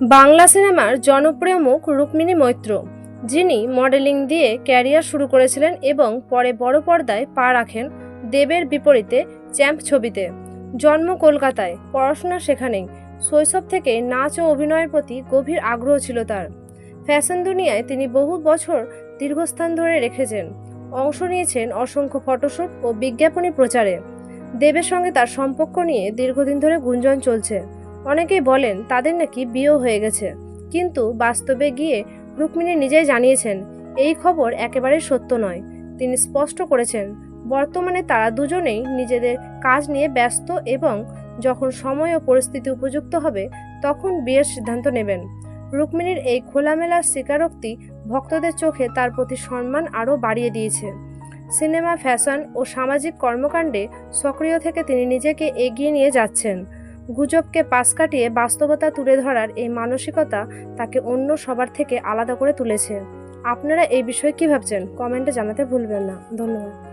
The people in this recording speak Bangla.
বাংলা সিনেমার জনপ্রিয় মুখ রুক্মিণী মৈত্র, যিনি মডেলিং দিয়ে ক্যারিয়ার শুরু করেছিলেন এবং পরে বড় পর্দায় পা রাখেন দেবের বিপরীতে চ্যাম্প ছবিতে। জন্ম কলকাতায়, পড়াশোনা সেখানেই। শৈশব থেকে নাচ ও অভিনয়ের প্রতি গভীর আগ্রহ ছিল তার। ফ্যাশন দুনিয়ায় তিনি বহু বছর দীর্ঘস্থান ধরে রেখেছেন। অংশ নিয়েছেন অসংখ্য ফটোশ্যুট ও বিজ্ঞাপনী প্রচারে। দেবের সঙ্গে তার সম্পর্ক নিয়ে দীর্ঘদিন ধরে গুঞ্জন চলছে। অনেকেই বলেন তাদের নাকি বিয়েও হয়ে গেছে। কিন্তু বাস্তবে গিয়ে রুক্মিণী নিজেই জানিয়েছেন, এই খবর একেবারে সত্য নয়। তিনি স্পষ্ট করেছেন, বর্তমানে তারা দুজনেই নিজেদের কাজ নিয়ে ব্যস্ত এবং যখন সময় ও পরিস্থিতি উপযুক্ত হবে, তখন বিয়ের সিদ্ধান্ত নেবেন। রুক্মিণীর এই খোলামেলা স্বীকারোক্তি ভক্তদের চোখে তার প্রতি সম্মান আরও বাড়িয়ে দিয়েছে। সিনেমা, ফ্যাশন ও সামাজিক কর্মকাণ্ডে সক্রিয় থেকে তিনি নিজেকে এগিয়ে নিয়ে যাচ্ছেন। গুজবকে পাশ কাটিয়ে বাস্তবতা তুলে ধরার এই মানসিকতা তাকে অন্য সবার থেকে আলাদা করে তুলেছে। আপনারা এই বিষয়ে কী ভাবছেন? কমেন্টে জানাতে ভুলবেন না। ধন্যবাদ।